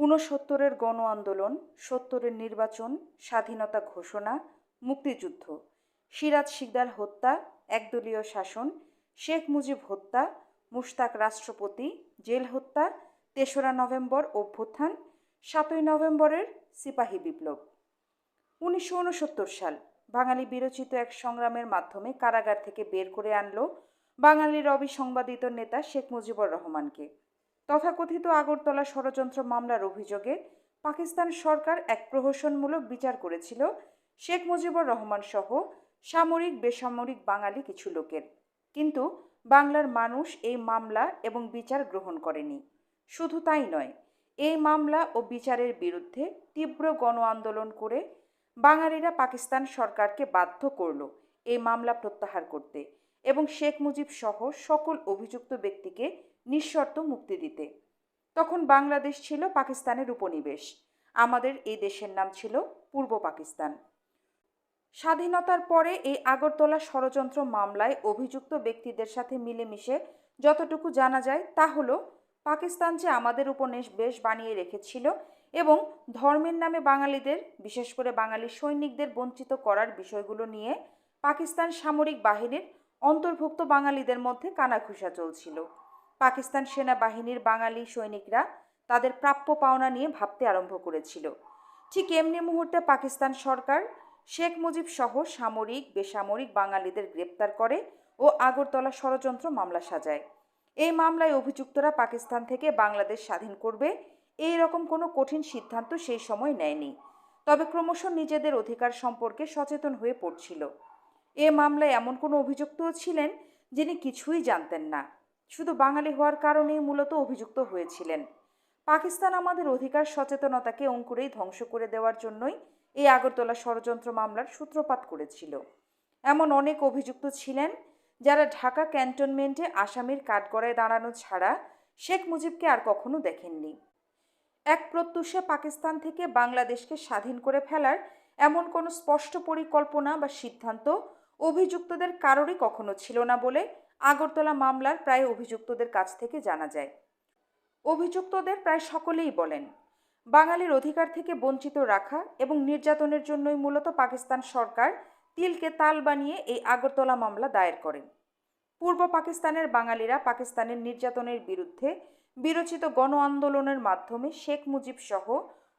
ঊনসত্তরের গণ আন্দোলন, সত্তরের নির্বাচন, স্বাধীনতা ঘোষণা, মুক্তিযুদ্ধ। সিরাজ শিকদার হত্যা, একদলীয় শাসন, শেখ মুজিব হত্যা, মুশতাক রাষ্ট্রপতি, জেল হত্যা, তেসরা নভেম্বর অভ্যুত্থান, সাতই নভেম্বরের সিপাহী বিপ্লব। উনিশশো উনসত্তর সাল, বাঙালি বিরচিত এক সংগ্রামের মাধ্যমে কারাগার থেকে বের করে আনলো বাঙালির অবিসংবাদিত নেতা শেখ মুজিবুর রহমানকে। তথাকথিত আগরতলা ষড়যন্ত্র মামলার অভিযোগে পাকিস্তান সরকার এক প্রহসনমূলক বিচার করেছিল শেখ মুজিবুর রহমান সহ সামরিক, বেসামরিক বাঙালি কিছু লোকের। কিন্তু বাংলার মানুষ এই মামলা এবং বিচার গ্রহণ করেনি। শুধু তাই নয়, এই মামলা ও বিচারের বিরুদ্ধে তীব্র গণ আন্দোলন করে বাঙালিরা পাকিস্তান সরকারকে বাধ্য করল এই মামলা প্রত্যাহার করতে এবং শেখ মুজিব সহ সকল অভিযুক্ত ব্যক্তিকে নিঃশর্ত মুক্তি দিতে। তখন বাংলাদেশ ছিল পাকিস্তানের উপনিবেশ। আমাদের এই দেশের নাম ছিল পূর্ব পাকিস্তান। স্বাধীনতার পরে এই আগরতলা ষড়যন্ত্র মামলায় অভিযুক্ত ব্যক্তিদের সাথে মিলেমিশে যতটুকু জানা যায় তা হলো, পাকিস্তান যে আমাদের উপনিবেশ বেশ বানিয়ে রেখেছিল এবং ধর্মের নামে বাঙালিদের, বিশেষ করে বাঙালি সৈনিকদের বঞ্চিত করার বিষয়গুলো নিয়ে পাকিস্তান সামরিক বাহিনীর অন্তর্ভুক্ত বাঙালিদের মধ্যে কানাঘুষা চলছিল। পাকিস্তান সেনাবাহিনীর বাঙালি সৈনিকরা তাদের প্রাপ্য পাওনা নিয়ে ভাবতে আরম্ভ করেছিল। ঠিক এমনি মুহূর্তে পাকিস্তান সরকার শেখ মুজিব সহ সামরিক, বেসামরিক বাঙালিদের গ্রেপ্তার করে ও আগরতলা ষড়যন্ত্র মামলা সাজায়। এই মামলায় অভিযুক্তরা পাকিস্তান থেকে বাংলাদেশ স্বাধীন করবে এই রকম কোনো কঠিন সিদ্ধান্ত সেই সময় নেয়নি। তবে ক্রমশ নিজেদের অধিকার সম্পর্কে সচেতন হয়ে পড়ছিল। এ মামলায় এমন কোনো অভিযুক্তও ছিলেন যিনি কিছুই জানতেন না। শুধু বাঙালি হওয়ার কারণেই মূলত অভিযুক্ত হয়েছিলেন। পাকিস্তান আমাদের অধিকার সচেতনতাকে অঙ্কুরেই ধ্বংস করে দেওয়ার জন্যই এই আগরতলা ষড়যন্ত্র মামলার সূত্রপাত করেছিল। এমন অনেক অভিযুক্ত ছিলেন যারা ঢাকা ক্যান্টনমেন্টে আসামির কাঠগড়ায় দাঁড়ানো ছাড়া শেখ মুজিবকে আর কখনো দেখেননি। এক প্রত্যুষে পাকিস্তান থেকে বাংলাদেশকে স্বাধীন করে ফেলার এমন কোনো স্পষ্ট পরিকল্পনা বা সিদ্ধান্ত অভিযুক্তদের কারোরই কখনো ছিল না বলে আগরতলা মামলার প্রায় অভিযুক্তদের কাছ থেকে জানা যায়। অভিযুক্তদের প্রায় সকলেই বলেন, বাঙালির অধিকার থেকে বঞ্চিত রাখা এবং নির্যাতনের জন্যই মূলত পাকিস্তান সরকার তিলকে তাল বানিয়ে এই আগরতলা মামলা দায়ের করেন। পূর্ব পাকিস্তানের বাঙালিরা পাকিস্তানের নির্যাতনের বিরুদ্ধে বিরচিত গণ আন্দোলনের মাধ্যমে শেখ মুজিব সহ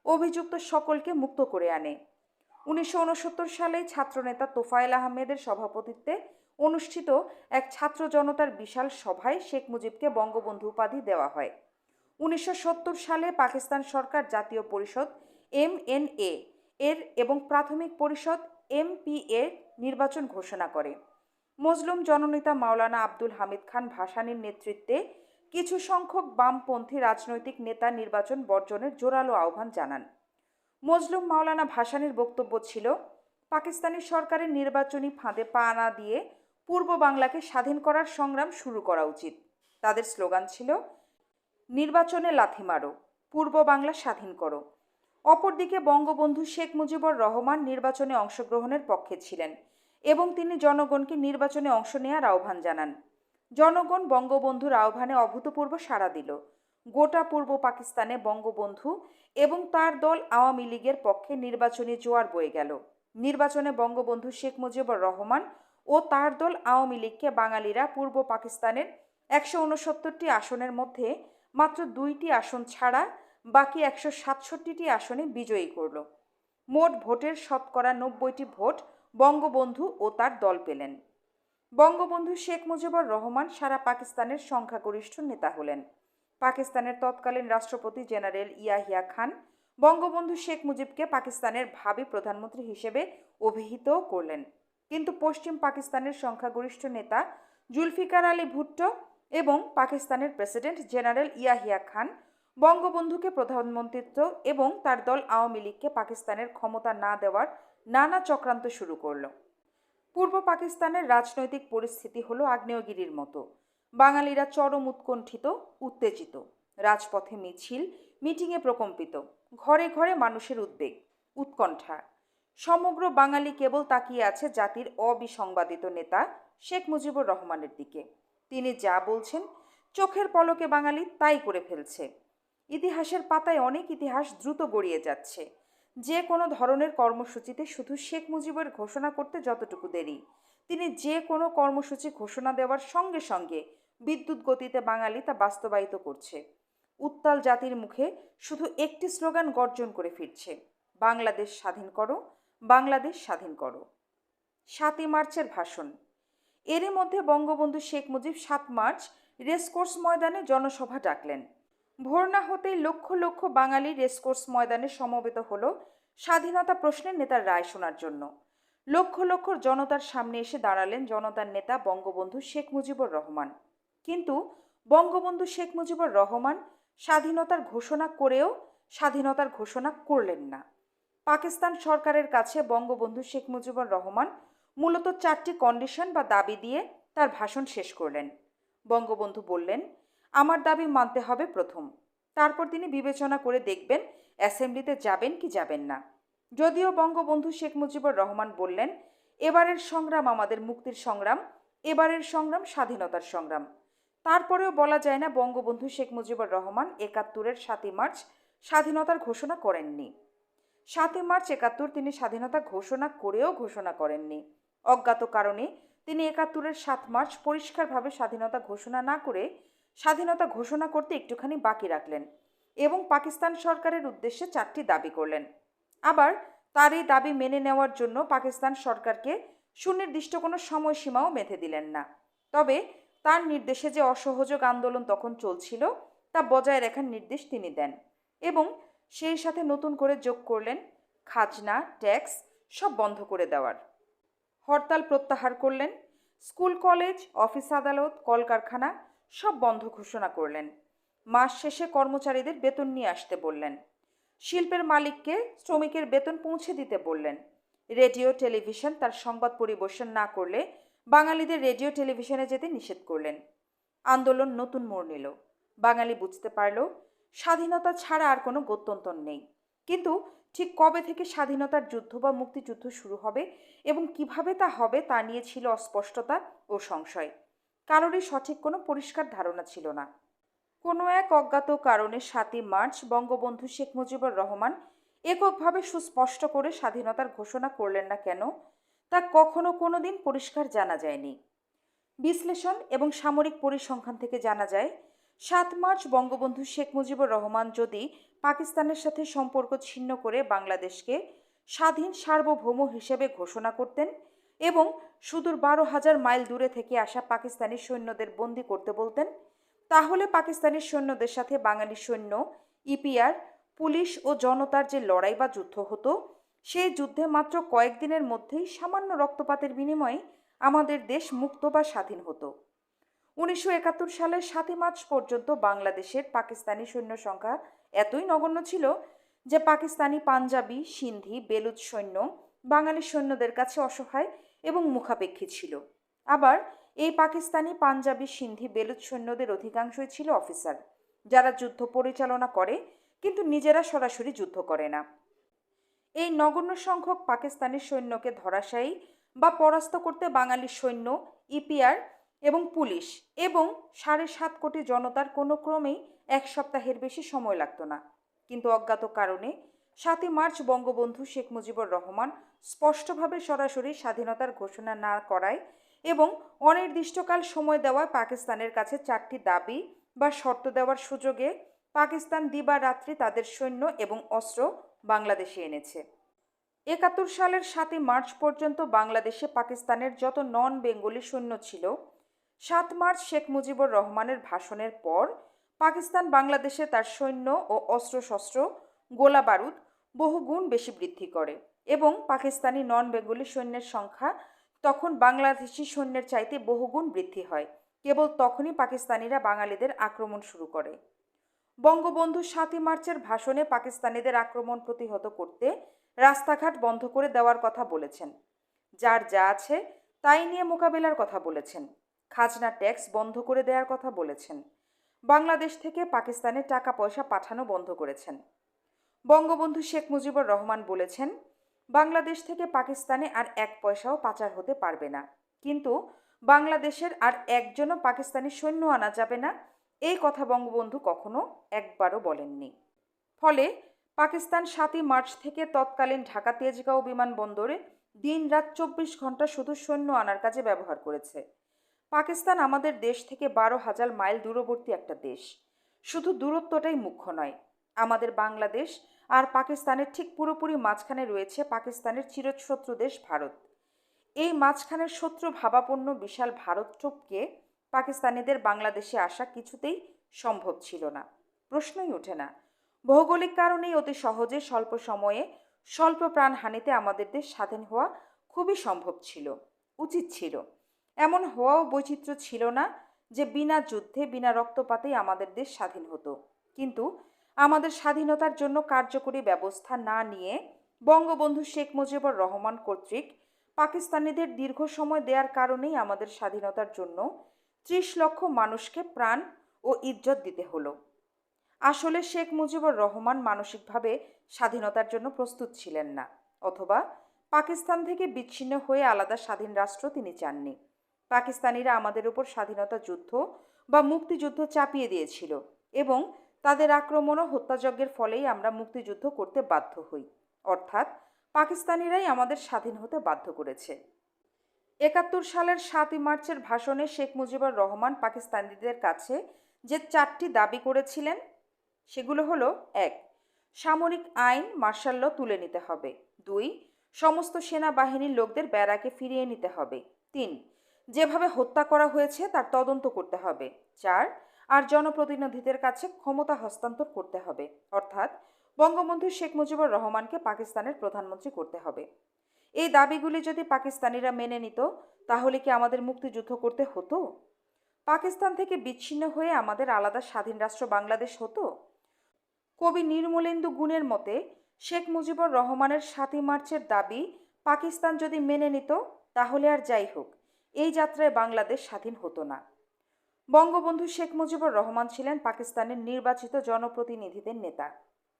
অভিযুক্ত সকলকে মুক্ত করে আনে। উনিশশো উনসত্তর সালে ছাত্রনেতা তোফায়েল আহমেদের সভাপতিত্বে অনুষ্ঠিত এক ছাত্র জনতার বিশাল সভায় শেখ মুজিবকে বঙ্গবন্ধু উপাধি দেওয়া হয়। উনিশশো সত্তর সালে পাকিস্তান সরকার জাতীয় পরিষদ এম এর এবং প্রাথমিক পরিষদ এমপিএ নির্বাচন ঘোষণা করে। মজলুম জননেতা মাওলানা আব্দুল হামিদ খান ভাসানির নেতৃত্বে কিছু সংখ্যক বামপন্থী রাজনৈতিক নেতা নির্বাচন বর্জনের জোরালো আহ্বান জানান। মজলুম মাওলানা ভাসানির বক্তব্য ছিল, পাকিস্তানি সরকারের নির্বাচনী ফাঁদে পা না দিয়ে পূর্ব বাংলাকে স্বাধীন করার সংগ্রাম শুরু করা উচিত। তাদের স্লোগান ছিল, নির্বাচনে লাথি মারো, পূর্ব বাংলা স্বাধীন করো। অপরদিকে বঙ্গবন্ধু শেখ মুজিবুর রহমান নির্বাচনে অংশগ্রহণের পক্ষে ছিলেন এবং তিনি জনগণকে নির্বাচনে অংশ নেওয়ার আহ্বান জানান। জনগণ বঙ্গবন্ধুর আহ্বানে অভূতপূর্ব সাড়া দিল। গোটা পূর্ব পাকিস্তানে বঙ্গবন্ধু এবং তার দল আওয়ামী লীগের পক্ষে নির্বাচনী জোয়ার বয়ে গেল। নির্বাচনে বঙ্গবন্ধু শেখ মুজিবুর রহমান ও তার দল আওয়ামী লীগকে বাঙালিরা পূর্ব পাকিস্তানের একশো উনসত্তরটি আসনের মধ্যে মাত্র দুইটি আসন ছাড়া বাকি একশো সাতষট্টিটি আসনে বিজয়ী করল। মোট ভোটের শতকরা নব্বইটি ভোট বঙ্গবন্ধু ও তার দল পেলেন। বঙ্গবন্ধু শেখ মুজিবুর রহমান সারা পাকিস্তানের সংখ্যাগরিষ্ঠ নেতা হলেন। পাকিস্তানের তৎকালীন রাষ্ট্রপতি জেনারেল ইয়াহিয়া খান বঙ্গবন্ধু শেখ মুজিবকে পাকিস্তানের ভাবি প্রধানমন্ত্রী হিসেবে অভিহিতও করলেন। কিন্তু পশ্চিম পাকিস্তানের সংখ্যাগরিষ্ঠ নেতা জুলফিকার আলী ভুট্টো এবং পাকিস্তানের প্রেসিডেন্ট জেনারেল ইয়াহিয়া খান বঙ্গবন্ধুকে প্রধানমন্ত্রিত্ব এবং তার দল আওয়ামী লীগকে পাকিস্তানের ক্ষমতা না দেওয়ার নানা চক্রান্ত শুরু করল। পূর্ব পাকিস্তানের রাজনৈতিক পরিস্থিতি হলো আগ্নেয়গিরির মতো। বাঙালিরা চরম উৎকণ্ঠিত, উত্তেজিত। রাজপথে মিছিল, মিটিংয়ে প্রকম্পিত। ঘরে ঘরে মানুষের উদ্বেগ, উৎকণ্ঠা। সমগ্র বাঙালি কেবল তাকিয়ে আছে জাতির অবিসংবাদিত নেতা শেখ মুজিবুর রহমানের দিকে। তিনি যা বলছেন, চোখের পলকে বাঙালি তাই করে ফেলছে। ইতিহাসের পাতায় অনেক ইতিহাস দ্রুত গড়িয়ে যাচ্ছে। যে কোনো ধরনের কর্মসূচিতে শুধু শেখ মুজিবের ঘোষণা করতে যতটুকু দেরি। তিনি যে কোনো কর্মসূচি ঘোষণা দেওয়ার সঙ্গে সঙ্গে বিদ্যুৎ গতিতে বাঙালি তা বাস্তবায়িত করছে। উত্তাল জাতির মুখে শুধু একটি স্লোগান গর্জন করে ফিরছে, বাংলাদেশ স্বাধীন করো বাংলাদেশ স্বাধীন করো। সাতই মার্চের ভাষণ। এরই মধ্যে বঙ্গবন্ধু শেখ মুজিব সাত মার্চ রেসকোর্স ময়দানে জনসভা ডাকলেন। ভোর না হতেই লক্ষ লক্ষ বাঙালি রেসকোর্স ময়দানে সমবেত হল স্বাধীনতা প্রশ্নের নেতার রায় শোনার জন্য। লক্ষ লক্ষ জনতার সামনে এসে দাঁড়ালেন জনতার নেতা বঙ্গবন্ধু শেখ মুজিবুর রহমান। কিন্তু বঙ্গবন্ধু শেখ মুজিবুর রহমান স্বাধীনতার ঘোষণা করেও স্বাধীনতার ঘোষণা করলেন না। পাকিস্তান সরকারের কাছে বঙ্গবন্ধু শেখ মুজিবুর রহমান মূলত চারটি কন্ডিশন বা দাবি দিয়ে তার ভাষণ শেষ করলেন। বঙ্গবন্ধু বললেন, আমার দাবি মানতে হবে প্রথম। তারপর তিনি বিবেচনা করে দেখবেন অ্যাসেম্বলিতে যাবেন কি যাবেন না। যদিও বঙ্গবন্ধু শেখ মুজিবুর রহমান বললেন, এবারের সংগ্রাম আমাদের মুক্তির সংগ্রাম, এবারের সংগ্রাম স্বাধীনতার সংগ্রাম। তারপরেও বলা যায় না বঙ্গবন্ধু শেখ মুজিবুর রহমান একাত্তরের সাতই মার্চ স্বাধীনতার ঘোষণা করেননি। সাতই মার্চ একাত্তর তিনি স্বাধীনতা ঘোষণা করেও ঘোষণা করেননি। অজ্ঞাত কারণে তিনি একাত্তরের সাত মার্চ পরিষ্কারভাবে স্বাধীনতা ঘোষণা না করে স্বাধীনতা ঘোষণা করতে একটুখানি বাকি রাখলেন এবং পাকিস্তান সরকারের উদ্দেশ্যে চারটি দাবি করলেন। আবার তার এই দাবি মেনে নেওয়ার জন্য পাকিস্তান সরকারকে সুনির্দিষ্ট কোনো সময়সীমাও বেঁধে দিলেন না। তবে তার নির্দেশে যে অসহযোগ আন্দোলন তখন চলছিল তা বজায় রাখার নির্দেশ তিনি দেন এবং সেই সাথে নতুন করে যোগ করলেন খাজনা ট্যাক্স সব বন্ধ করে দেওয়ার। হরতাল প্রত্যাহার করলেন, স্কুল, কলেজ, অফিস আদালত, কলকারখানা সব বন্ধ ঘোষণা করলেন। মাস শেষে কর্মচারীদের বেতন নিয়ে আসতে বললেন। শিল্পের মালিককে শ্রমিকের বেতন পৌঁছে দিতে বললেন। রেডিও, টেলিভিশন তার সংবাদ পরিবেশন না করলে বাঙালিদের রেডিও, টেলিভিশনে যেতে নিষেধ করলেন। আন্দোলন নতুন মোড় নিল। বাঙালি বুঝতে পারল স্বাধীনতা ছাড়া আর কোনো গত্যন্তর নেই। কিন্তু ঠিক কবে থেকে স্বাধীনতার যুদ্ধ বা মুক্তিযুদ্ধ শুরু হবে এবং কীভাবে তা হবে তা নিয়ে ছিল অস্পষ্টতা ও সংশয়। কারোরই সঠিক কোনো পরিষ্কার ধারণা ছিল না। কোনো এক অজ্ঞাত কারণে সাতই মার্চ বঙ্গবন্ধু শেখ মুজিবুর রহমান এককভাবে সুস্পষ্ট করে স্বাধীনতার ঘোষণা করলেন না কেন, তা কখনো কোনো দিন পরিষ্কার জানা যায়নি। বিশ্লেষণ এবং সামরিক পরিসংখ্যান থেকে জানা যায় সাত মার্চ বঙ্গবন্ধু শেখ মুজিবুর রহমান যদি পাকিস্তানের সাথে সম্পর্ক ছিন্ন করে বাংলাদেশকে স্বাধীন সার্বভৌম হিসেবে ঘোষণা করতেন এবং সুদূর বারো হাজার মাইল দূরে থেকে আসা পাকিস্তানি সৈন্যদের বন্দি করতে বলতেন, তাহলে পাকিস্তানি সৈন্যদের সাথে বাঙালি সৈন্য, ইপিআর, পুলিশ ও জনতার যে লড়াই বা যুদ্ধ হতো, সেই যুদ্ধে মাত্র কয়েকদিনের মধ্যেই সামান্য রক্তপাতের বিনিময়ে আমাদের দেশ মুক্ত বা স্বাধীন হতো। উনিশশো একাত্তর সালের সাতই মার্চ পর্যন্ত বাংলাদেশের পাকিস্তানি সৈন্য সংখ্যা এতই নগণ্য ছিল যে পাকিস্তানি পাঞ্জাবি, সিন্ধি, বেলুচ সৈন্য বাঙালি সৈন্যদের কাছে অসহায় এবং মুখাপেক্ষী ছিল। আবার এই পাকিস্তানি পাঞ্জাবি, সিন্ধি, বেলুচ সৈন্যদের অধিকাংশই ছিল অফিসার, যারা যুদ্ধ পরিচালনা করে কিন্তু নিজেরা সরাসরি যুদ্ধ করে না। এই নগণ্য সংখ্যক পাকিস্তানি সৈন্যকে ধরাশায়ী বা পরাস্ত করতে বাঙালি সৈন্য, ইপিআর এবং পুলিশ এবং সাড়ে সাত কোটি জনতার কোনো ক্রমেই এক সপ্তাহের বেশি সময় লাগতো না। কিন্তু অজ্ঞাত কারণে সাতই মার্চ বঙ্গবন্ধু শেখ মুজিবুর রহমান স্পষ্টভাবে সরাসরি স্বাধীনতার ঘোষণা না করায় এবং অনির্দিষ্টকাল সময় দেওয়ায় পাকিস্তানের কাছে চারটি দাবি বা শর্ত দেওয়ার সুযোগে পাকিস্তান দিবারাত্রি তাদের সৈন্য এবং অস্ত্র বাংলাদেশে এনেছে। একাত্তর সালের সাতই মার্চ পর্যন্ত বাংলাদেশে পাকিস্তানের যত নন বেঙ্গলি সৈন্য ছিল সাত মার্চ শেখ মুজিবুর রহমানের ভাষণের পর পাকিস্তান, বাংলাদেশে তার সৈন্য ও অস্ত্রশস্ত্র গোলা বারুদ বহুগুণ বেশি বৃদ্ধি করে এবং পাকিস্তানি নন বেঙ্গলি সৈন্যের সংখ্যা তখন বাংলাদেশি সৈন্যের চাইতে বহুগুণ বৃদ্ধি হয়। কেবল তখনই পাকিস্তানিরা বাঙালিদের আক্রমণ শুরু করে। বঙ্গবন্ধু সাতই মার্চের ভাষণে পাকিস্তানিদের আক্রমণ প্রতিহত করতে রাস্তাঘাট বন্ধ করে দেওয়ার কথা বলেছেন। যার যা আছে তাই নিয়ে মোকাবেলার কথা বলেছেন। খাজনা ট্যাক্স বন্ধ করে দেওয়ার কথা বলেছেন। বাংলাদেশ থেকে পাকিস্তানে টাকা পয়সা পাঠানো বন্ধ করেছেন। বঙ্গবন্ধু শেখ মুজিবুর রহমান বলেছেন, বাংলাদেশ থেকে পাকিস্তানে আর এক পয়সাও পাচার হতে পারবে না। কিন্তু বাংলাদেশের আর একজনও পাকিস্তানি সৈন্য আনা যাবে না, এই কথা বঙ্গবন্ধু কখনো একবারও বলেননি। ফলে পাকিস্তান সাতই মার্চ থেকে তৎকালীন ঢাকা তেজগাঁও বিমানবন্দরে দিন রাত চব্বিশ ঘণ্টা শুধু সৈন্য আনার কাজে ব্যবহার করেছে। পাকিস্তান আমাদের দেশ থেকে বারো হাজার মাইল দূরবর্তী একটা দেশ। শুধু দূরত্বটাই মুখ্য নয়, আমাদের বাংলাদেশ আর পাকিস্তানের ঠিক পুরোপুরি মাঝখানে রয়েছে পাকিস্তানের চিরশত্রু দেশ ভারত। এই মাঝখানের শত্রু ভাবাপন্ন বিশাল ভারতট্রপকে পাকিস্তানিদের বাংলাদেশে আসা কিছুতেই সম্ভব ছিল না। প্রশ্নই ওঠে না, ভৌগোলিক কারণেই অতি সহজে স্বল্প সময়ে স্বল্প প্রাণহানিতে আমাদের দেশ স্বাধীন হওয়া খুবই সম্ভব ছিল, উচিত ছিল। এমন হওয়াও বৈচিত্র্য ছিল না যে বিনা যুদ্ধে, বিনা রক্তপাতেই আমাদের দেশ স্বাধীন হতো। কিন্তু আমাদের স্বাধীনতার জন্য কার্যকরী ব্যবস্থা না নিয়ে বঙ্গবন্ধু শেখ মুজিবুর রহমান কর্তৃক পাকিস্তানিদের দীর্ঘ সময় দেওয়ার কারণেই আমাদের স্বাধীনতার জন্য ত্রিশ লক্ষ মানুষকে প্রাণ ও ইজ্জত দিতে হলো। আসলে শেখ মুজিবুর রহমান মানসিকভাবে স্বাধীনতার জন্য প্রস্তুত ছিলেন না, অথবা পাকিস্তান থেকে বিচ্ছিন্ন হয়ে আলাদা স্বাধীন রাষ্ট্র তিনি চাননি। পাকিস্তানিরা আমাদের উপর স্বাধীনতা যুদ্ধ বা মুক্তিযুদ্ধ চাপিয়ে দিয়েছিল এবং তাদের আক্রমণ ও হত্যাযজ্ঞের ফলেই আমরা মুক্তিযুদ্ধ করতে বাধ্য হই। অর্থাৎ পাকিস্তানিরাই আমাদের স্বাধীন হতে বাধ্য করেছে। একাত্তর সালের সাতই মার্চের ভাষণে শেখ মুজিবুর রহমান পাকিস্তানিদের কাছে যে চারটি দাবি করেছিলেন, সেগুলো হলো, এক, সামরিক আইন মার্শাল্য তুলে নিতে হবে। দুই, সমস্ত সেনাবাহিনীর লোকদের ব্যারাকে ফিরিয়ে নিতে হবে। তিন যেভাবে হত্যা করা হয়েছে, তার তদন্ত করতে হবে। চার, আর জনপ্রতিনিধিদের কাছে ক্ষমতা হস্তান্তর করতে হবে। অর্থাৎ, বঙ্গবন্ধু শেখ মুজিবুর রহমানকে পাকিস্তানের প্রধানমন্ত্রী করতে হবে। এই দাবিগুলি যদি পাকিস্তানিরা মেনে নিত, তাহলে কি আমাদের মুক্তিযুদ্ধ করতে হতো? পাকিস্তান থেকে বিচ্ছিন্ন হয়ে আমাদের আলাদা স্বাধীন রাষ্ট্র বাংলাদেশ হতো? কবি নির্মলেন্দু গুণের মতে, শেখ মুজিবুর রহমানের সাতই মার্চের দাবি, পাকিস্তান যদি মেনে নিত, তাহলে আর যাই হোক। এই যাত্রায় বাংলাদেশ স্বাধীন হতো না। বঙ্গবন্ধু শেখ মুজিবুর রহমান ছিলেন পাকিস্তানের নির্বাচিত জনপ্রতিনিধিদের নেতা।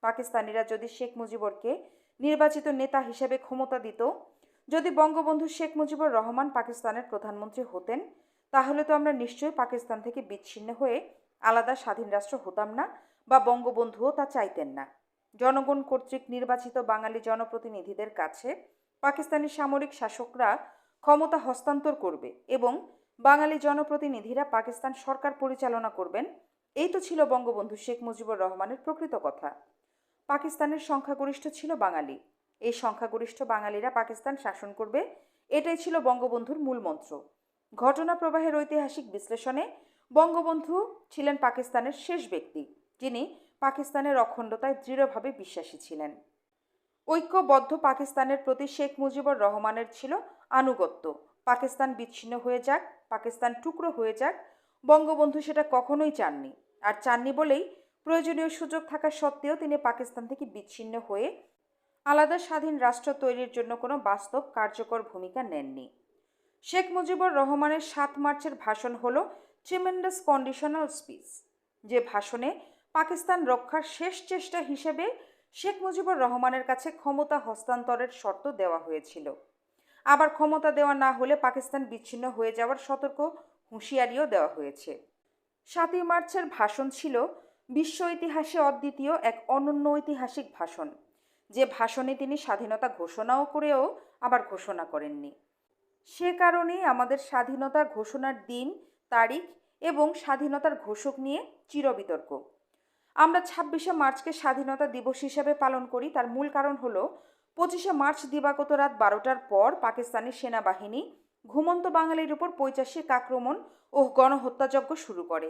পাকিস্তানিরা যদি শেখ মুজিবুরকে নির্বাচিত নেতা হিসেবে ক্ষমতা দিত, যদি বঙ্গবন্ধু শেখ মুজিবুর রহমান পাকিস্তানের প্রধানমন্ত্রী হতেন, তাহলে তো আমরা নিশ্চয়ই পাকিস্তান থেকে বিচ্ছিন্ন হয়ে আলাদা স্বাধীন রাষ্ট্র হতাম না বা বঙ্গবন্ধুও তা চাইতেন না। জনগণ কর্তৃক নির্বাচিত বাঙালি জনপ্রতিনিধিদের কাছে পাকিস্তানি সামরিক শাসকরা ক্ষমতা হস্তান্তর করবে এবং বাঙালি জনপ্রতিনিধিরা পাকিস্তান সরকার পরিচালনা করবেন, এই তো ছিল বঙ্গবন্ধু শেখ মুজিবুর রহমানের প্রকৃত কথা। পাকিস্তানের সংখ্যাগরিষ্ঠ ছিল বাঙালি। এই সংখ্যাগরিষ্ঠ বাঙালিরা পাকিস্তান শাসন করবে, এটাই ছিল বঙ্গবন্ধুর মূল মন্ত্র। ঘটনা প্রবাহের ঐতিহাসিক বিশ্লেষণে বঙ্গবন্ধু ছিলেন পাকিস্তানের শেষ ব্যক্তি, যিনি পাকিস্তানের অখণ্ডতায় দৃঢ়ভাবে বিশ্বাসী ছিলেন। ঐক্যবদ্ধ পাকিস্তানের প্রতি শেখ মুজিবুর রহমানের ছিল আনুগত্য। পাকিস্তান বিচ্ছিন্ন হয়ে যাক, পাকিস্তান টুকরো হয়ে যাক, বঙ্গবন্ধু সেটা কখনোই চাননি। আর চাননি বলেই প্রয়োজনীয় সুযোগ থাকা সত্ত্বেও তিনি পাকিস্তান থেকে বিচ্ছিন্ন হয়ে আলাদা স্বাধীন রাষ্ট্র তৈরির জন্য কোনো বাস্তব কার্যকর ভূমিকা নেননি। শেখ মুজিবুর রহমানের সাত মার্চের ভাষণ হল ট্রিমেন্ডাস কন্ডিশনাল স্পিচ। যে ভাষণে পাকিস্তান রক্ষার শেষ চেষ্টা হিসেবে শেখ মুজিবুর রহমানের কাছে ক্ষমতা হস্তান্তরের শর্ত দেওয়া হয়েছিল। আবার ক্ষমতা দেওয়া না হলে পাকিস্তান বিচ্ছিন্ন হয়ে যাওয়ার সতর্ক হুঁশিয়ারিও দেওয়া হয়েছে। সাতই মার্চের ভাষণ ছিল বিশ্ব ইতিহাসে অদ্বিতীয় এক অনন্য ঐতিহাসিক ভাষণ। যে ভাষণে তিনি স্বাধীনতা ঘোষণাও করেও আবার ঘোষণা করেননি। সে কারণেই আমাদের স্বাধীনতা ঘোষণার দিন, তারিখ এবং স্বাধীনতার ঘোষক নিয়ে চিরবিতর্ক। আমরা ছাব্বিশে মার্চকে স্বাধীনতা দিবস হিসাবে পালন করি, তার মূল কারণ হলো পঁচিশে মার্চ দিবাগত রাত বারোটার পর পাকিস্তানি সেনাবাহিনী ঘুমন্ত বাঙালির উপর পৈচাসিক আক্রমণ ও গণহত্যাযজ্ঞ শুরু করে।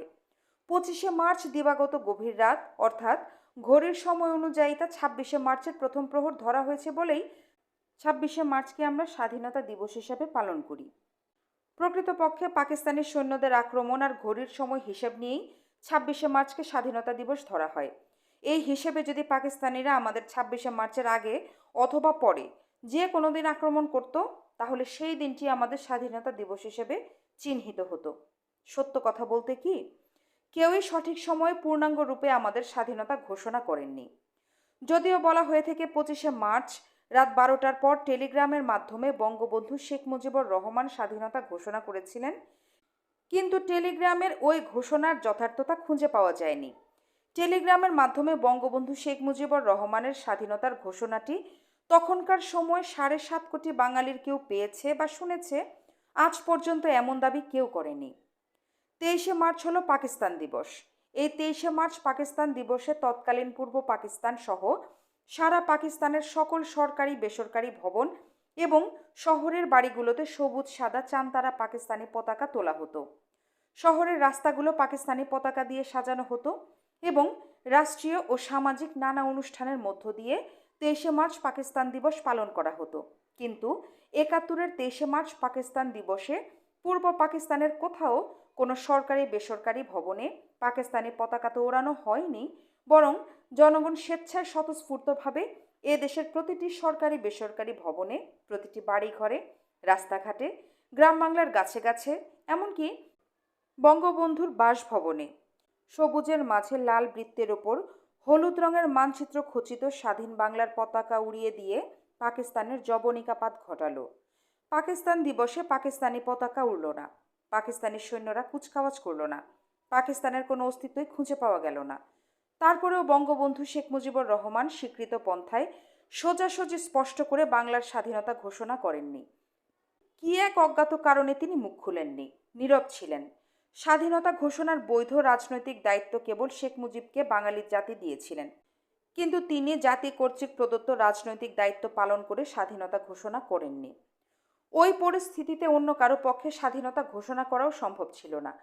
পঁচিশে মার্চ দিবাগত গভীর রাত, অর্থাৎ ঘড়ির সময় অনুযায়ী তা ছাব্বিশে মার্চের প্রথম প্রহর ধরা হয়েছে বলেই ছাব্বিশে মার্চকে আমরা স্বাধীনতা দিবস হিসাবে পালন করি। প্রকৃতপক্ষে পাকিস্তানি সৈন্যদের আক্রমণ আর ঘড়ির সময় হিসেব নিয়েই ছাব্বিশে মার্চকে স্বাধীনতা দিবস ধরা হয়। এই হিসেবে যদি পাকিস্তানিরা আমাদের ছাব্বিশে মার্চের আগে অথবা পরে। যে কোনো দিন আক্রমণ করত, তাহলে সেই দিনটি আমাদের স্বাধীনতা দিবস হিসেবে চিহ্নিত হতো। সত্য কথা বলতে কি? কেউই সঠিক সময়ে পূর্ণাঙ্গ রূপে আমাদের স্বাধীনতা ঘোষণা করেননি। যদিও বলা হয়ে থেকে পঁচিশে মার্চ, রাত বারোটার পর টেলিগ্রামের মাধ্যমে বঙ্গবন্ধু শেখ মুজিবুর রহমান স্বাধীনতা ঘোষণা করেছিলেন, কিন্তু টেলিগ্রামের ওই ঘোষণার যথার্থতা খুঁজে পাওয়া যায়নি। টেলিগ্রামের মাধ্যমে বঙ্গবন্ধু শেখ মুজিবুর রহমানের স্বাধীনতার ঘোষণাটি তখনকার সময় সাড়ে সাত কোটি বাঙালির কেউ পেয়েছে বা শুনেছে, আজ পর্যন্ত এমন দাবি কেউ করেনি। তেইশে মার্চ হলো পাকিস্তান দিবস। এই তেইশে মার্চ পাকিস্তান দিবসে তৎকালীন পূর্ব পাকিস্তান সহ সারা পাকিস্তানের সকল সরকারি, বেসরকারি ভবন এবং শহরের বাড়িগুলোতে সবুজ, সাদা চানতারা পাকিস্তানি পতাকা তোলা হতো। শহরের রাস্তাগুলো পাকিস্তানি পতাকা দিয়ে সাজানো হতো এবং রাষ্ট্রীয় ও সামাজিক নানা অনুষ্ঠানের মধ্য দিয়ে তেইশে মার্চ পাকিস্তান দিবস পালন করা হতো। কিন্তু একাত্তরের তেইশে মার্চ পাকিস্তান দিবসে পূর্ব পাকিস্তানের কোথাও কোনো সরকারি বেসরকারি ভবনে পাকিস্তানি পতাকা তো ওড়ানো হয়নি, বরং জনগণ স্বেচ্ছায় স্বতঃস্ফূর্তভাবে এ দেশের প্রতিটি সরকারি বেসরকারি ভবনে, প্রতিটি বাড়িঘরে, রাস্তাঘাটে, গ্রাম বাংলার গাছে গাছে, এমনকি বঙ্গবন্ধুর বাসভবনে সবুজের মাঝে লাল বৃত্তের ওপর হলুদ রঙের মানচিত্র খচিত স্বাধীন বাংলার পতাকা উড়িয়ে দিয়ে পাকিস্তানের জবনিকাপাত ঘটালো। পাকিস্তান দিবসে পাকিস্তানি পতাকা উড়ল না। পাকিস্তানি সৈন্যরা কুচকাওয়াজ করল না। পাকিস্তানের কোনো অস্তিত্বই খুঁজে পাওয়া গেল না। তারপরেও বঙ্গবন্ধু শেখ মুজিবুর রহমান স্বীকৃত পন্থায় সোজাসুজি স্পষ্ট করে বাংলার স্বাধীনতা ঘোষণা করেননি। কি এক অজ্ঞাত কারণে তিনি মুখ খুলেননি। নীরব ছিলেন। স্বাধীনতা ঘোষণার বৈধ রাজনৈতিক দায়িত্ব কেবল শেখ মুজিবকে বাঙালির জাতি দিয়েছিলেন। কিন্তু তিনি জাতি কর্তৃক প্রদত্ত রাজনৈতিক দায়িত্ব পালন করে স্বাধীনতা ঘোষণা করেননি। ওই পরিস্থিতিতে অন্য কারও পক্ষে স্বাধীনতা ঘোষণা করাও সম্ভব ছিল না।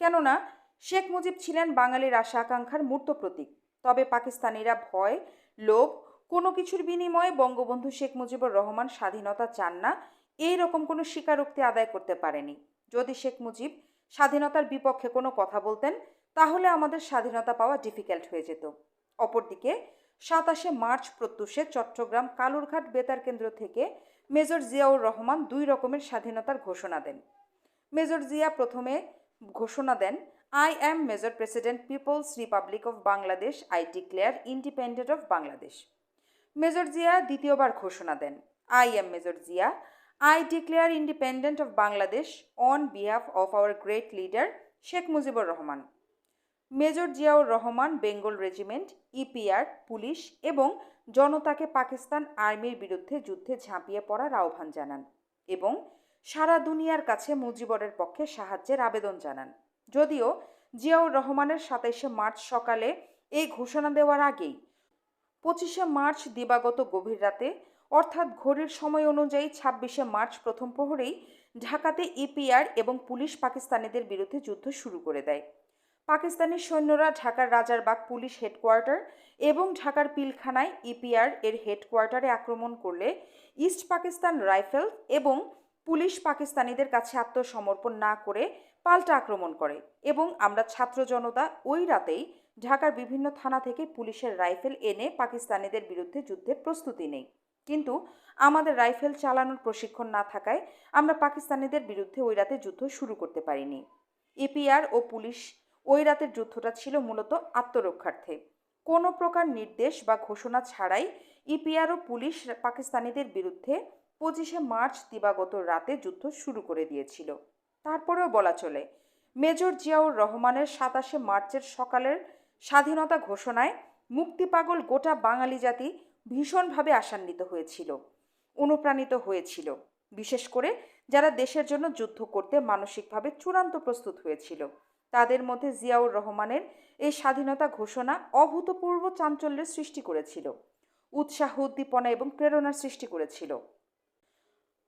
কেননা, শেখ মুজিব ছিলেন বাঙালির আশা আকাঙ্ক্ষার মূর্ত প্রতীক। তবে পাকিস্তানিরা ভয়, লোভ, কোনো কিছুর বিনিময়ে বঙ্গবন্ধু শেখ মুজিবুর রহমান স্বাধীনতা চান না, এই রকম কোনো স্বীকারোক্তি আদায় করতে পারেনি। যদি শেখ মুজিব স্বাধীনতার বিপক্ষে কোনো কথা বলতেন, তাহলে আমাদের স্বাধীনতা পাওয়া ডিফিকাল্ট হয়ে যেত। অপরদিকে, সাতাশে মার্চ প্রত্যুষে চট্টগ্রাম কালুরঘাট বেতার কেন্দ্র থেকে মেজর জিয়াউর রহমান দুই রকমের স্বাধীনতার ঘোষণা দেন। মেজর জিয়া প্রথমে ঘোষণা দেন I am major president people's republic of Bangladesh I declare independent of Bangladesh major Zia দ্বিতীয়বার ঘোষণা দেন I am major Zia I declare independent of Bangladesh on behalf of our great leader Sheikh Mujibur Rahman major Ziaur Rahman Bengal regiment EPR police এবং জনতাকে পাকিস্তান আর্মির বিরুদ্ধে যুদ্ধে ঝাঁপিয়ে পড়ার আহ্বান জানান এবং সারা দুনিয়ার কাছে মুজিবরের পক্ষে সাহায্যের আবেদন জানান। যদিও জিয়াউর রহমানের সাতাইশে মার্চ সকালে এই ঘোষণা দেওয়ার আগেই পঁচিশে মার্চ দিবাগত গভীর রাতে, অর্থাৎ ঘড়ির সময় অনুযায়ী ছাব্বিশে মার্চ প্রথম প্রহরেই ঢাকাতে ইপিআর এবং পুলিশ পাকিস্তানিদের বিরুদ্ধে যুদ্ধ শুরু করে দেয়। পাকিস্তানি সৈন্যরা ঢাকার রাজারবাগ পুলিশ হেডকোয়ার্টার এবং ঢাকার পিলখানায় ইপিআর এর হেডকোয়ার্টারে আক্রমণ করলে ইস্ট পাকিস্তান রাইফেল এবং পুলিশ পাকিস্তানিদের কাছে আত্মসমর্পণ না করে পাল্টা আক্রমণ করে এবং আমরা ছাত্র জনতা ওই রাতেই ঢাকার বিভিন্ন থানা থেকে পুলিশের রাইফেল এনে পাকিস্তানিদের বিরুদ্ধে যুদ্ধের প্রস্তুতি নেই। কিন্তু আমাদের রাইফেল চালানোর প্রশিক্ষণ না থাকায় আমরা পাকিস্তানিদের বিরুদ্ধে ওই রাতে যুদ্ধ শুরু করতে পারিনি। ইপিআর ও পুলিশ ওই রাতের যুদ্ধটা ছিল মূলত আত্মরক্ষার্থে। কোনো প্রকার নির্দেশ বা ঘোষণা ছাড়াই ইপিআর ও পুলিশ পাকিস্তানিদের বিরুদ্ধে পঁচিশে মার্চ দিবাগত রাতে যুদ্ধ শুরু করে দিয়েছিল। তারপরেও বলা চলে, মেজর জিয়াউর রহমানের সাতাশে মার্চের সকালের স্বাধীনতা ঘোষণায় মুক্তিপাগল গোটা বাঙালি জাতি ভীষণভাবে আশান্বিত হয়েছিল, অনুপ্রাণিত হয়েছিল। বিশেষ করে যারা দেশের জন্য যুদ্ধ করতে মানসিকভাবে চূড়ান্ত প্রস্তুত হয়েছিল। তাদের মধ্যে জিয়াউর রহমানের এই স্বাধীনতা ঘোষণা অভূতপূর্ব চাঞ্চল্যের সৃষ্টি করেছিল, উৎসাহ, উদ্দীপনা এবং প্রেরণার সৃষ্টি করেছিল।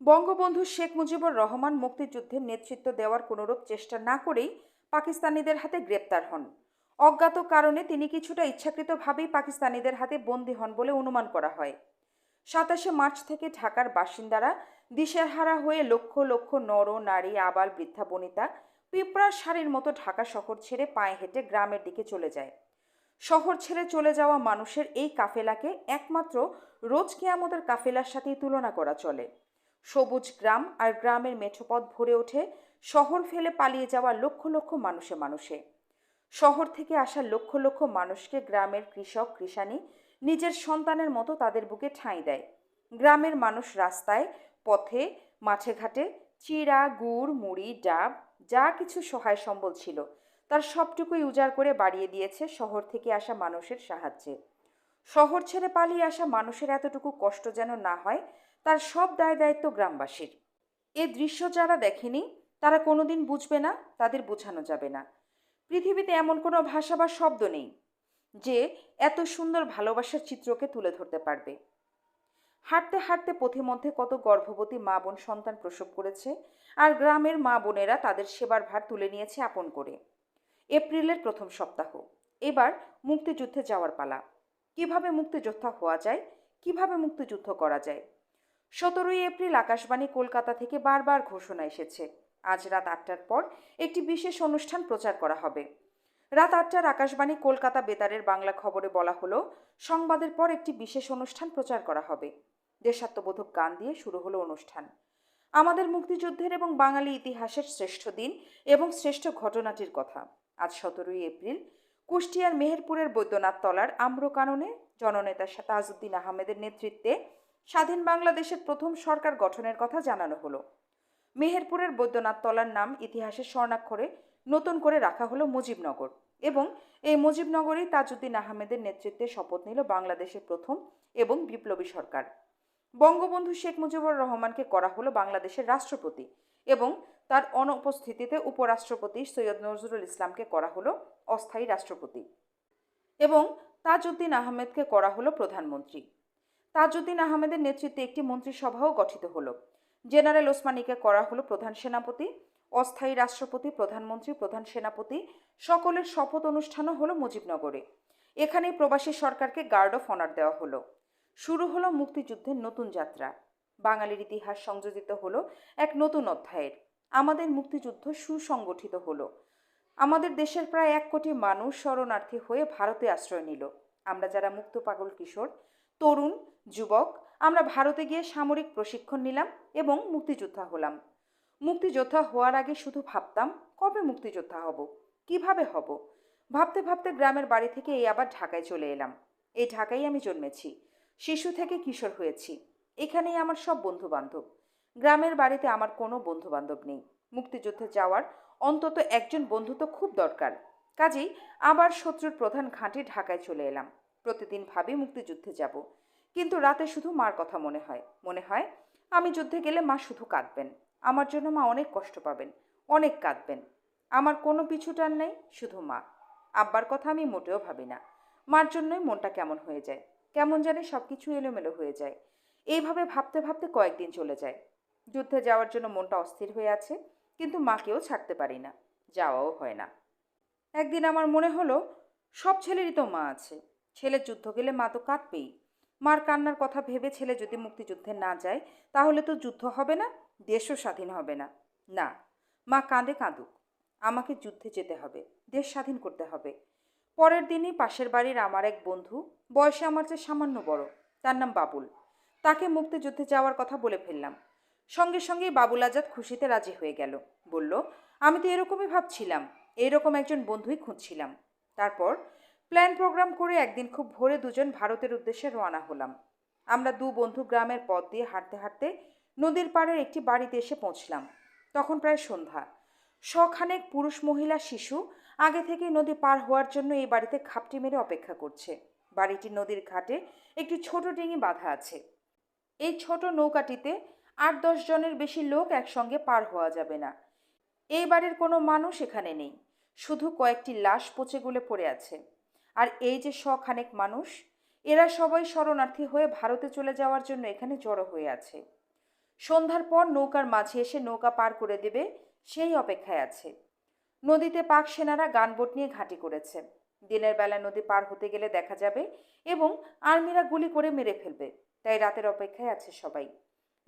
বঙ্গবন্ধু শেখ মুজিবুর রহমান মুক্তিযুদ্ধের নেতৃত্ব দেওয়ার কোনোরূপ চেষ্টা না করেই পাকিস্তানিদের হাতে গ্রেপ্তার হন। অজ্ঞাত কারণে তিনি কিছুটা ইচ্ছাকৃতভাবেই পাকিস্তানিদের হাতে বন্দী হন বলে অনুমান করা হয়। সাতাশে মার্চ থেকে ঢাকার বাসিন্দারা দিশেহারা হয়ে লক্ষ লক্ষ নর, নারী, আবাল, বৃদ্ধা, বনিতা পিঁপড়ার শাড়ির মতো ঢাকা শহর ছেড়ে পায়ে হেঁটে গ্রামের দিকে চলে যায়। শহর ছেড়ে চলে যাওয়া মানুষের এই কাফেলাকে একমাত্র রোজ কেয়ামতের কাফেলার সাথেই তুলনা করা চলে। সবুজ গ্রাম আর গ্রামের মেঠোপথ ভরে ওঠে, শহর ফেলে পালিয়ে যাওয়া লক্ষ লক্ষ মানুষে মানুষে। শহর থেকে আসা লক্ষ লক্ষ মানুষকে গ্রামের কৃষক, কৃষানি নিজের সন্তানের মতো তাদের বুকে ঠাঁই দেয়। গ্রামের মানুষ রাস্তায়, পথে, মাঠে ঘাটে চিড়া, গুড়, মুড়ি, ডাব, যা কিছু সহায় সম্বল ছিল, তার সবটুকুই উজাড় করে বাড়িয়ে দিয়েছে শহর থেকে আসা মানুষের সাহায্যে। শহর ছেড়ে পালিয়ে আসা মানুষের এতটুকু কষ্ট যেন না হয়, তার সব দায় দায়িত্ব গ্রামবাসীর। এ দৃশ্য যারা দেখেনি, তারা কোনোদিন বুঝবে না, তাদের বোঝানো যাবে না। পৃথিবীতে এমন কোনো ভাষা বা শব্দ নেই যে এত সুন্দর ভালোবাসার চিত্রকে তুলে ধরতে পারবে। হাঁটতে হাঁটতে পথিমধ্যে কত গর্ভবতী মা বোন সন্তান প্রসব করেছে আর গ্রামের মা বোনেরা তাদের সেবার ভার তুলে নিয়েছে আপন করে। এপ্রিলের প্রথম সপ্তাহ। এবার মুক্তিযুদ্ধে যাওয়ার পালা। কীভাবে মুক্তিযোদ্ধা হওয়া যায়? কীভাবে মুক্তিযুদ্ধ করা যায়? সতেরোই এপ্রিল আকাশবাণী কলকাতা থেকে বারবার ঘোষণা এসেছে। আজ রাত আটটার পর একটি বিশেষ অনুষ্ঠান প্রচার করা হবে। রাত আটটার আকাশবাণী কলকাতা বেতারের বাংলা খবরে বলা হলো, সংবাদের পর একটি বিশেষ অনুষ্ঠান প্রচার করা হবে। দেশাত্মবোধক গান দিয়ে শুরু হলো অনুষ্ঠান। আমাদের মুক্তিযুদ্ধের এবং বাঙালি ইতিহাসের শ্রেষ্ঠ দিন এবং শ্রেষ্ঠ ঘটনাটির কথা। আজ সতেরোই এপ্রিল, কুষ্টিয়ার মেহেরপুরের বৈদ্যনাথ তলার আম্রকাননে জননেতা তাজউদ্দিন আহমেদের নেতৃত্বে স্বাধীন বাংলাদেশের প্রথম সরকার গঠনের কথা জানানো হলো। মেহেরপুরের বৈদ্যনাথ তলার নাম ইতিহাসের স্বর্ণাক্ষরে নতুন করে রাখা হলো মুজিবনগর এবং এই মুজিবনগরেই তাজউদ্দিন আহমেদের নেতৃত্বে শপথ নিল বাংলাদেশের প্রথম এবং বিপ্লবী সরকার। বঙ্গবন্ধু শেখ মুজিবুর রহমানকে করা হলো বাংলাদেশের রাষ্ট্রপতি এবং তার অনুপস্থিতিতে উপরাষ্ট্রপতি সৈয়দ নজরুল ইসলামকে করা হলো অস্থায়ী রাষ্ট্রপতি এবং তাজউদ্দিন আহমেদকে করা হলো প্রধানমন্ত্রী। তাজউদ্দিন আহমেদের নেতৃত্বে একটি মন্ত্রিসভাও গঠিত হলো। জেনারেল ওসমানীকে করা হলো প্রধান সেনাপতি, অস্থায়ী রাষ্ট্রপতি, প্রধানমন্ত্রী, প্রধান সেনাপতি, সকলের শপথ অনুষ্ঠানও হলো মুজিবনগরে। এখানেই প্রবাসী সরকারকে গার্ড অফ অনার দেওয়া হলো। শুরু হলো মুক্তিযুদ্ধের নতুন যাত্রা। বাঙালির ইতিহাস সংযোজিত হলো এক নতুন অধ্যায়ের। আমাদের মুক্তিযুদ্ধ সুসংগঠিত হলো। আমাদের দেশের প্রায় এক কোটি মানুষ শরণার্থী হয়ে ভারতে আশ্রয় নিল। আমরা যারা মুক্ত পাগল কিশোর, তরুণ, যুবক আমরা ভারতে গিয়ে সামরিক প্রশিক্ষণ নিলাম এবং মুক্তিযোদ্ধা হলাম। মুক্তিযোদ্ধা হওয়ার আগে শুধু ভাবতাম, কবে মুক্তিযোদ্ধা হব? কীভাবে হব? ভাবতে ভাবতে গ্রামের বাড়ি থেকে এই আবার ঢাকায় চলে এলাম। এই ঢাকায় আমি জন্মেছি। শিশু থেকে কিশোর হয়েছি। এখানেই আমার সব বন্ধু বান্ধব গ্রামের বাড়িতে আমার কোনো বন্ধু বান্ধব নেই। মুক্তিযুদ্ধে যাওয়ার অন্তত একজন বন্ধু তো খুব দরকার। কাজেই আবার শত্রুর প্রধান ঘাঁটি ঢাকায় চলে এলাম। প্রতিদিন ভাবি মুক্তিযুদ্ধে যাব। কিন্তু রাতে শুধু মার কথা মনে হয়। মনে হয়, আমি যুদ্ধে গেলে মা শুধু কাঁদবেন। আমার জন্য মা অনেক কষ্ট পাবেন, অনেক কাঁদবেন। আমার কোনো পিছুটান নেই, শুধু মা। আব্বার কথা আমি মোটেও ভাবি না। মার জন্যই মনটা কেমন হয়ে যায়। কেমন জানে সব কিছু এলোমেলো হয়ে যায়। এইভাবে ভাবতে ভাবতে কয়েকদিন চলে যায়। যুদ্ধে যাওয়ার জন্য মনটা অস্থির হয়ে আছে, কিন্তু মাকেও ছাড়তে পারি না। যাওয়াও হয় না। একদিন আমার মনে হলো, সব ছেলেরই তো মা আছে। ছেলে যুদ্ধ গেলে মা তো কাঁদবেই। মার কান্নার কথা ভেবে ছেলে যদি মুক্তিযুদ্ধে না যায়, তাহলে তো যুদ্ধ হবে না, দেশও স্বাধীন হবে না। না, মা কাঁদে কাঁদুক। আমাকে যুদ্ধে যেতে হবে, দেশ স্বাধীন করতে হবে। পরের দিনই পাশের বাড়ির আমার এক বন্ধু, বয়সে আমার চেয়ে সামান্য বড়, তার নাম বাবুল। তাকে মুক্তিযুদ্ধে যাওয়ার কথা বলে ফেললাম। সঙ্গে সঙ্গেই বাবুল আজাদ খুশিতে রাজি হয়ে গেল। বলল, আমি তো এরকমই ভাবছিলাম, এরকম একজন বন্ধুই খুঁজছিলাম। তারপর প্ল্যান প্রোগ্রাম করে একদিন খুব ভোরে দুজন ভারতের উদ্দেশ্যে রওনা হলাম। আমরা দু বন্ধু গ্রামের পথ দিয়ে হাঁটতে হাঁটতে নদীর পাড়ের একটি বাড়িতে এসে পৌঁছলাম। তখন প্রায় সন্ধ্যা। শখানেক পুরুষ মহিলা শিশু আগে থেকেই নদী পার হওয়ার জন্য এই বাড়িতে খাপটি মেরে অপেক্ষা করছে। বাড়িটি নদীর ঘাটে একটি ছোট ডিঙি বাঁধা আছে। এই ছোট নৌকাটিতে আট দশ জনের বেশি লোক একসঙ্গে পার হওয়া যাবে না। এই বাড়ির কোনো মানুষ এখানে নেই। শুধু কয়েকটি লাশ পচে গুলে পড়ে আছে। আর এই যে শখানেক মানুষ, এরা সবাই শরণার্থী হয়ে ভারতে চলে যাওয়ার জন্য এখানে জড়ো হয়ে আছে। সন্ধ্যার পর নৌকার মাঝে এসে নৌকা পার করে দেবে, সেই অপেক্ষায় আছে। নদীতে পাক সেনারা গানবোট নিয়ে ঘাঁটি করেছে। দিনের বেলা নদী পার হতে গেলে দেখা যাবে এবং আর্মিরা গুলি করে মেরে ফেলবে, তাই রাতের অপেক্ষায় আছে সবাই।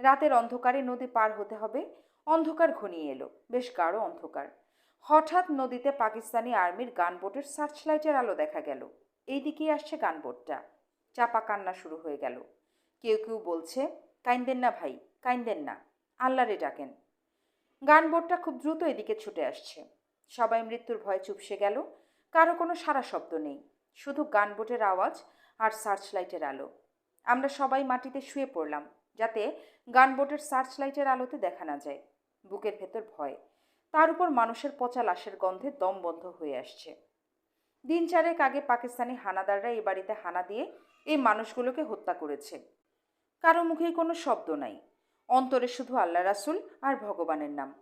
রাতের অন্ধকারে নদী পার হতে হবে, অন্ধকার ঘনিয়ে এলো, বেশ গাঢ় অন্ধকার। হঠাৎ নদীতে পাকিস্তানি আর্মির গানবোটের সার্চ লাইটের আলো দেখা গেল। এই দিকেই আসছে গানবোটটা। চাপা কান্না শুরু হয়ে গেল। কেউ কেউ বলছে কাইন্দেন না ভাই কাইন্দেন না। আল্লাহরে ডাকেন। গানবোটটা খুব দ্রুত এদিকে ছুটে আসছে। সবাই মৃত্যুর ভয়ে চুপসে গেল। কারও কোনো সারা শব্দ নেই। শুধু গানবোটের আওয়াজ আর সার্চ লাইটের আলো। আমরা সবাই মাটিতে শুয়ে পড়লাম যাতে গানবোটের সার্চ লাইটের আলোতে দেখা না যায়। বুকের ভেতর ভয়। তার উপর মানুষের পচা লাশের গন্ধে দম বন্ধ হয়ে আসছে। দিন চারেক আগে পাকিস্তানি হানাদাররা এই বাড়িতে হানা দিয়ে এই মানুষগুলোকে হত্যা করেছে। কারও মুখেই কোনো শব্দ নাই। অন্তরে শুধু আল্লাহ রাসুল আর ভগবানের নাম।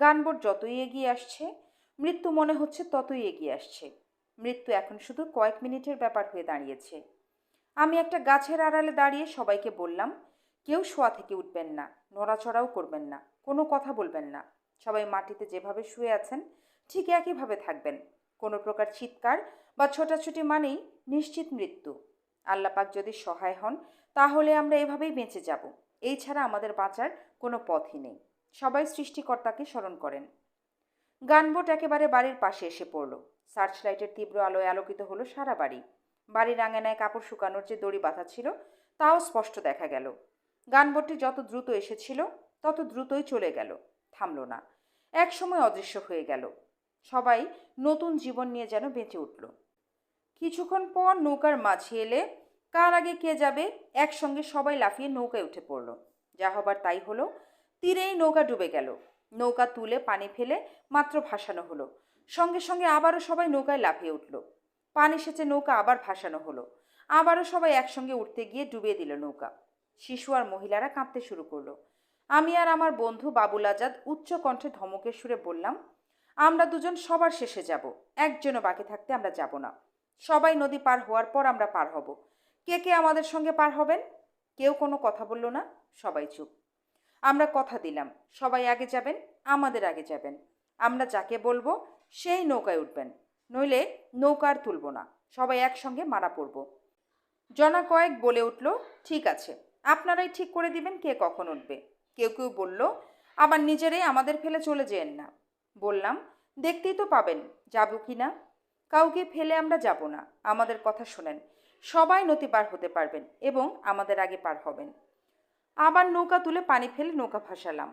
গানবোট যতই এগিয়ে আসছে, মৃত্যু মনে হচ্ছে ততই এগিয়ে আসছে। মৃত্যু এখন শুধু কয়েক মিনিটের ব্যাপার হয়ে দাঁড়িয়েছে। আমি একটা গাছের আড়ালে দাঁড়িয়ে সবাইকে বললাম, কেউ শোয়া থেকে উঠবেন না, নড়াচড়াও করবেন না, কোনো কথা বলবেন না। সবাই মাটিতে যেভাবে শুয়ে আছেন, ঠিক একইভাবে থাকবেন। কোনো প্রকার চিৎকার বা ছোটাছুটি মানেই নিশ্চিত মৃত্যু। আল্লাপাক যদি সহায় হন, তাহলে আমরা এভাবেই বেঁচে যাব। এই ছাড়া আমাদের বাঁচার কোনো পথই নেই। সবাই সৃষ্টিকর্তাকে স্মরণ করেন। গানবোট একেবারে বাড়ির পাশে এসে পড়ল। সার্চ লাইটের তীব্র আলোয় আলোকিত হলো সারা বাড়ি। বাড়ির আঙানায় কাপড় শুকানোর যে দড়ি বাঁধা ছিল, তাও স্পষ্ট দেখা গেল। গানবোটটি যত দ্রুত এসেছিল, তত দ্রুতই চলে গেল। থামল না। এক সময় অদৃশ্য হয়ে গেল। সবাই নতুন জীবন নিয়ে যেন বেঁচে উঠল। কিছুক্ষণ পর নৌকার মাঝে এলে কার আগে কে যাবে একসঙ্গে সবাই লাফিয়ে নৌকায় উঠে পড়ল। যা হবার তাই হলো, তীরেই নৌকা ডুবে গেল। নৌকা তুলে পানি ফেলে মাত্র ভাসানো হলো। সঙ্গে সঙ্গে আবারও সবাই নৌকায় লাফিয়ে উঠল। পানি সেচে নৌকা আবার ভাসানো হলো। আবারও সবাই একসঙ্গে উঠতে গিয়ে ডুবিয়ে দিল নৌকা। শিশু আর মহিলারা কাঁদতে শুরু করল। আমি আর আমার বন্ধু বাবুল আজাদ উচ্চ কণ্ঠে ধমকের সুরে বললাম, আমরা দুজন সবার শেষে যাব, একজনও বাকি থাকতে আমরা যাব না। সবাই নদী পার হওয়ার পর আমরা পার হব। কে কে আমাদের সঙ্গে পার হবেন? কেউ কোনো কথা বলল না, সবাই চুপ। আমরা কথা দিলাম, সবাই আগে যাবেন, আমাদের আগে যাবেন। আমরা যাকে বলব, সেই নৌকায় উঠবেন। নইলে নৌকা আর তুলব না, সবাই একসঙ্গে মারা পড়ব। জনা কয়েক বলে উঠল, ঠিক আছে, আপনারাই ঠিক করে দিবেন কে কখন উঠবে। কেউ কেউ বলল আবার নিজেরাই আমাদের ফেলে চলে যেন না। বললাম, দেখতেই তো পাবেন, যাব কি না? কাউকে ফেলে আমরা যাব না, আমাদের কথা শোনেন, সবাই নদী পার হতে পারবেন এবং আমাদের আগে পার হবেন। আবার নৌকা তুলে পানি ফেলে নৌকা ভাসালাম।